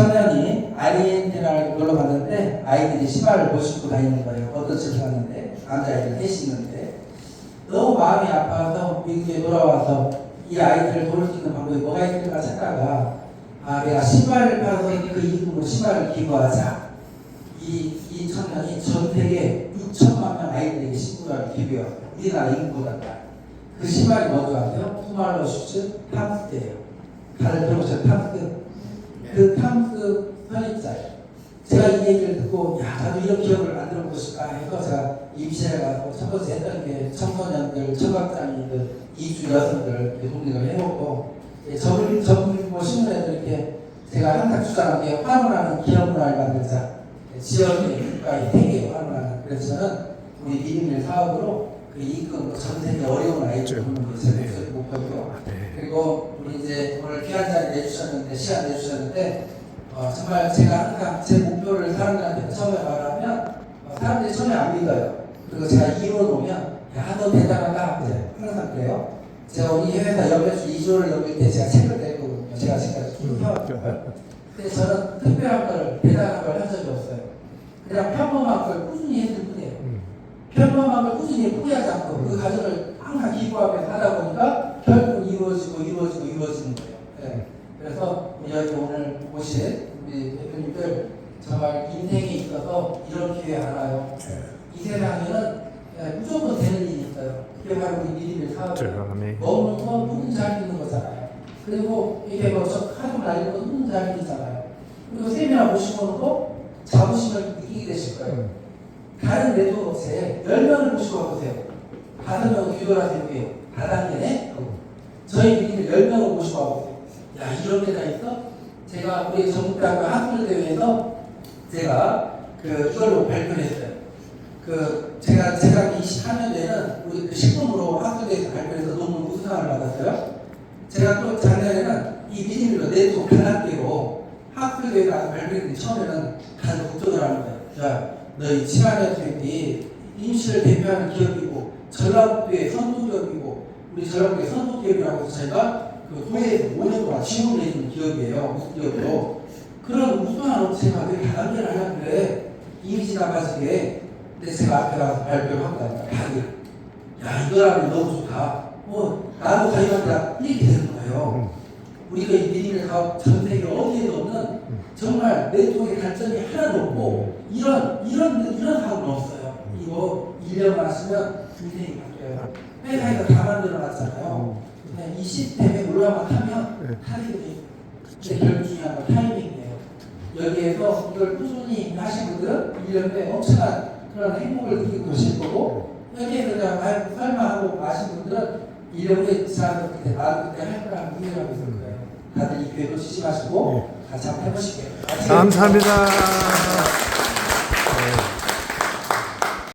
청년이 아이엔티를 놀러 갔는데 아이들이 신발을 못 신고 다니는 거예요. 어떤 집에 갔는데 남자아이들 셋이 있는데 너무 마음이 아파서 미국에 돌아와서 이 아이들을 도울 수 있는 방법이 뭐가 있을까 찾다가 아 내가 신발을 팔아서 그 이름으로 신발을 기부하자 이, 이 청년이 전 세계 6천만 명 아이들에게 신발을 기부해요. 우리나라 인구보다 그 신발이 뭐죠 아세요? 투말로 슈즈 탐스예요. 다들 들어보셨어요? 탐스 그 탐스 편입자예요. 제가 이 얘기를 듣고 야 나도 이런 기업을 만들어보고 싶다 해서 제가 가서 첫 번째 했던 게 청소년들, 청각장애인들, 이주 여성들 해보고 예, 저글 저글뭐 신문에도 이렇게 제가 항상 주장한 게 환원하는 기업 문화를 만들자 예, 지역의 국가의 세계에 환원하는 그래서 저는 우리 미림일 사업으로 그 이끌고 전 세계 어려운 아이들 목표고요. 그리고 우리 이제 오늘 귀한 자리 내주셨는데 시간 내주셨는데 어, 정말 제가 항상 제 목표를 사람들한테 처음에 말하면 어, 사람들이 처음에 안 믿어요. 그리고 제가 이루어 놓으면 야너 대단하다 이제 항상 그래요. 제가 우리 회사 연매수 2조를 넘길 때 제가 책을 냈거든요. 제가 지금까지 쭉 해왔어요. 근데 저는 특별한 걸 대단한 걸 한 적이 없어요. 그냥 평범한 걸 꾸준히 뿐 걸 꾸준히 포기하지 않고 그 과정을 항상 기부하면서 하다 보니까 결국 이루어지고 이루어지고 이루어지는 거예요. 네. 그래서 여기 오늘 오신 우리 대표님들 정말 인생에 있어서 이런 기회 알아요. 이 세상에는 예, 무조건 되는 일이 있어요. 그게 바로 우리 미리밀 사업이에요. 먹는 거 누군 잘 있는 거잖아요. 그리고 이게 뭐저 하도 날리는 거 누군 잘 있잖아요. 그리고 세미나 오는 거 자부심을 느끼게 되실 거예요. 다른 네트워크에 10명을 모시고 와보세요. 다섯 명은 뒤돌아서 여기에요. 다단계네? 저희 미리를 10명을 모시고 와보세요. 야, 이런 데가 있어? 제가 우리 전국대학교 학술 대회에서 제가 그 이걸로 발표를 했어요. 그 제가 제가 24년에는 우리 그 식품으로 학술 대회에서 발표해서 논문 우수상을 받았어요. 제가 또 작년에는 이 미리밀로 네트워크 단학계로 학술 대회를 발표했는데 처음에는 다들 걱정을 하는 거예요. 야, 너희 친한의 수행이 임시를 대표하는 기업이고 전라북도의 선도기업이고 우리 전라북도의 선도기업이라고 해서 저희가 그 도에서 5년 동안 지원을 해주는 기업이에요. 무슨 기업으로. 그런 우수한 업체가 왜 다단계를 하냐 그래. 이미지 나빠지게. 근데 제가 앞에 가서 발표를 다들 야 이거라면 너무 좋다. 뭐 나도 가입한다 이렇게 되는 거예요. 우리가 이 미리를 사업 전 세계 어디에도 없는 정말 네트워크의 발전이 하나도 없고 이런 이런 이런 사업은 없어요. 이거 1년만 하시면 인생이 바뀌어요. 회사에서 다 만들어 놨잖아요. 그냥 이 시스템에 올라만 타면 타게 돼. 근데 결국 중요한 건 타이밍이에요. 여기에서 이걸 꾸준히 하신 분들은 1년에 엄청난 그런 행복을 느끼고 계실 거고 여기에서 그냥 아이고 설마 하고 마신 분들은 1년 후에 지나서 그때 그때 할 거라는 후회하고 있을 거예요. 다들 이 기회도 쉬지 마시고 같이 한번 해보실게요. 감사합니다. 네.